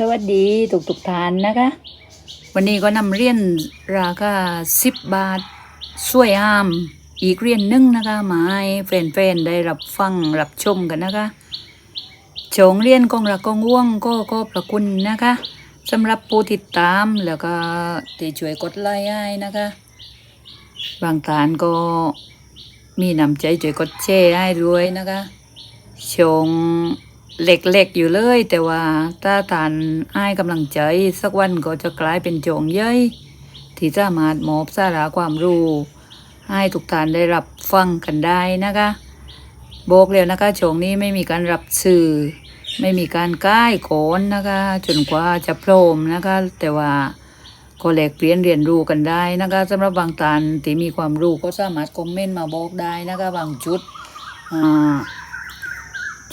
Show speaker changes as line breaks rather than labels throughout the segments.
สวัสดีทุกทุกๆท่านนะคะ วันนี้ก็นำเรียนราคาสิบบาทสวยงาม อีกเรียนหนึ่งนะคะมาให้แฟนๆได้รับฟังรับชมกันนะคะโฉงเรียนกองรักกองว่วงก็ก็ประคุณนะคะสำหรับผู้ติดตามแล้วก็ที่ช่วยกดไลค์ให้นะคะ บางท่านก็มีน้ำใจช่วยกดแชร์ให้ด้วยนะคะชง เล็กๆอยู่เลย แต่ว่าถ้าทานให้กำลังใจ สักวันก็จะกลายเป็นโจงเย้ยที่สามารถมอบสาระความรู้ ให้ทุกท่านได้รับฟังกันได้นะคะบอกแล้วนะคะโจงนี้ไม่มีการรับสื่อ ไม่มีการก้ายโกนนะคะ จนกว่าจะพรมนะคะ แต่ว่าก็แลกเปลี่ยนเรียนรู้กันได้นะคะสำหรับบางท่านที่มีความรู้ก็สามารถคอมเมนต์มาบอกได้นะคะบางจุดอ่า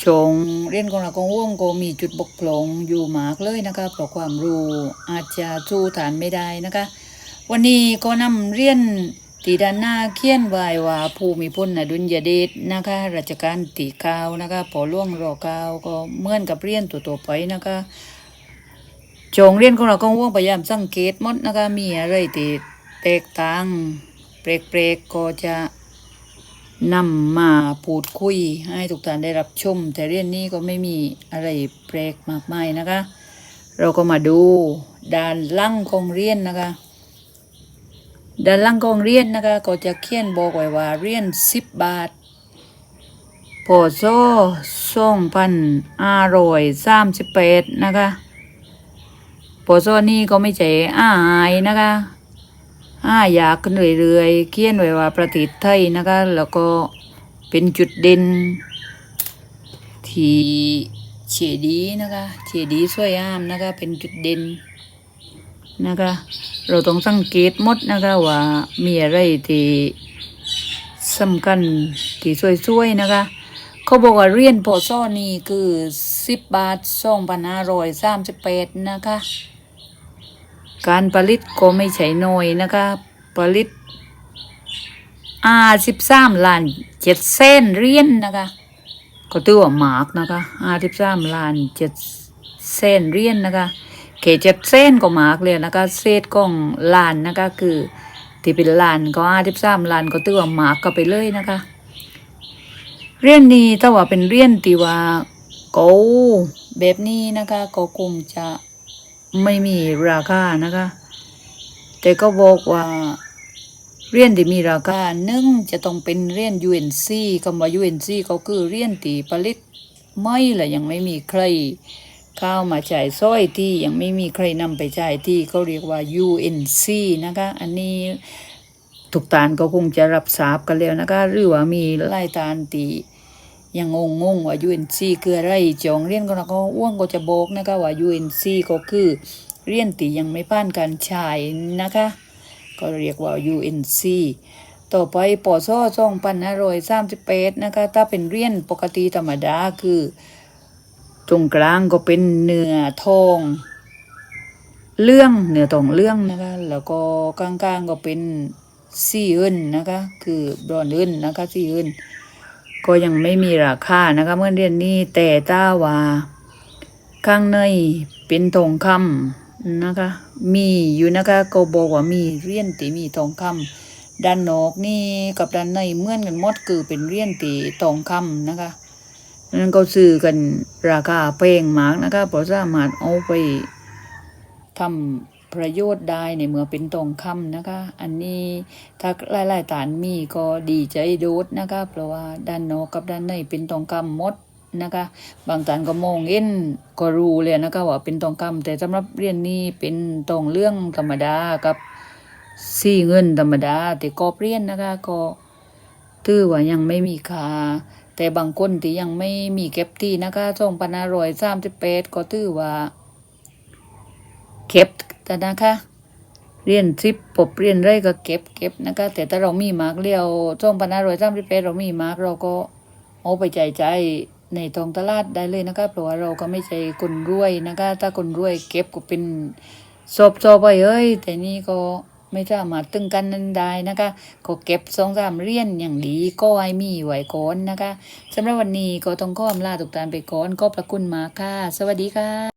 ชงเรียนของเราของว่องก็มีจุดบกพร่องอยู่มากเลยนะคะเพราะความรู้อาจจะสู้ฐานไม่ได้นะคะ วันนี้ก็นำเรียนตีด้านหน้าเขียนไว้ว่าภูมิพลอดุลยเดชนะคะราชการตีเก้านะคะพอล่วงรอเก้าก็เหมือนกับเรียนตัวๆไปนะคะโจงเรียนของเราก็ว่องพยายามสังเกตมดนะคะมีอะไรที่แตกต่างเปรกๆก็จะ นำมาพูดคุยให้ทุกท่านได้รับชม แต่เรียนนี้ก็ไม่มีอะไรแปลกมากมายนะคะ เราก็มาดูด้านล่างของเรียนนะคะ ด้านล่างของเรียนนะคะก็จะเขียนบอกไว้ว่าเรียนสิบบาทพศสองพันห้าร้อยสามสิบแปดนะคะปอโซอนี่ก็ไม่ใช่อ้ายนะคะ อ้าอยากขึ้นเรื่อยๆเขียนไว้ว่าประเทศไทยนะคะ แล้วก็เป็นจุดเด่นที่เฉดีนะคะเฉดีสวยงามนะคะ เป็นจุดเด่นนะคะ เราต้องสังเกตหมดนะคะว่ามีอะไรที่สำคัญที่สวยๆนะคะ เขาบอกว่าเรียนปอซอนี่คือสิบบาทสองพันห้าร้อยสามสิบแปดนะคะ การผลิตก็ไม่ใช่น้อยนะคะผลิตอาสิบสามล้านเจ็ดเส้นเรียญนะคะ ก็ถือว่าหมากนะคะอาสิบสามล้านเจ็ดเส้นเรียญนะคะเขเจ็ดเส้นก็หมากเลยนะคะเศษของล้านนะคะคือที่เป็นล้านก็อาสิบสามล้านก็ถือว่าหมากก็ไปเลยนะคะเรียนนี้ถ้าว่าเป็นเรียนที่ว่าเก่าแบบนี้นะคะก็คงจะ ไม่มีราคานะคะ แต่ก็บอกว่าเรียนที่มีราคาหนึ่งจะต้องเป็นเรียน UNC คำว่า UNC ก็คือเรียนตีผลิตไม่ละยังไม่มีใครเข้ามาจ่ายสร้อยที่ยังไม่มีใครนำไปจ่ายที่เขาเรียกว่า UNC นะคะ อันนี้ทุกตานก็คงจะรับทราบกันแล้วนะคะ หรือว่ามีไล่ตานตี ยังงงงว่า UNC คืออะไรจองเรียนก็แล้วก็อ้วงก็จะบอกนะคะว่า UNC ก็คือเรียนตียังไม่ผ่านการฉายนะคะ ก็เรียกว่า UNC ต่อไปปอซ่อสองพันห้าร้อยสามสิบแปดนะคะ ถ้าเป็นเรียนปกติธรรมดาคือ ตรงกลางก็เป็นเนื้อทองเรื่องเนื้อทองเรื่องนะคะ แล้วก็กลางๆก็เป็นซี่อื่นนะคะ คือบรอนอื่นนะคะซี่อื่น ก็ยังไม่มีราคานะคะเมื่อเรียนนี้แต่ถ้าว่าข้างในเป็นทองคำนะคะ มีอยู่นะคะก็บอกว่ามีเรียญตีมีทองคำด้านนอกนี่กับด้านในเหมือนกันหมดคือเป็นเรียญตีทองคำนะคะนั้นก็ซื้อกันราคาแพงมากนะคะเพราะสามารถเอาไปทำ ประโยชน์ได้ในเมื่อเป็นทองคำนะคะ อันนี้ถ้าหลายๆฐานมีก็ดีใจโดดนะคะ เพราะว่าด้านนอกกับด้านในเป็นทองคำหมดนะคะ บางฐานก็มองเห็นก็รู้เลยนะคะว่าเป็นทองคำแต่สำหรับเรียนนี้เป็นทองเรื่องธรรมดากับสีเงินธรรมดาแต่กอบเรียนนะคะก็ถือว่ายังไม่มีค่าแต่บางคนที่ยังไม่มีเก็บที่นะคะสองพันารอยสามสิบแปดก็ถือว่าเก็บ แต่นะคะเรียนสิบปบเรียนไรก็เก็บเก็บนะคะ แต่ถ้าเรามีมาร์กเรียวสองพันาร้อยสามสิบแปเรามีมาร์กเราก็เอาไปใจใจในทองตลาดได้เลยนะคะเพราะว่าเราก็ไม่ใช่คนรวยนะคะ ถ้าคนรวยเก็บก็เป็นซบซบไปเอ้ย แต่นี่ก็ไม่สามารถตึงกันนั้นได้นะคะ ก็เก็บสองสามเรียญอย่างดีก็ให้มีไว้ก่อนนะคะสำหรับวันนี้ก็ต้องขออำลาทุกท่านไปก่อนก็ประคุณมาค่ะ สวัสดีค่ะ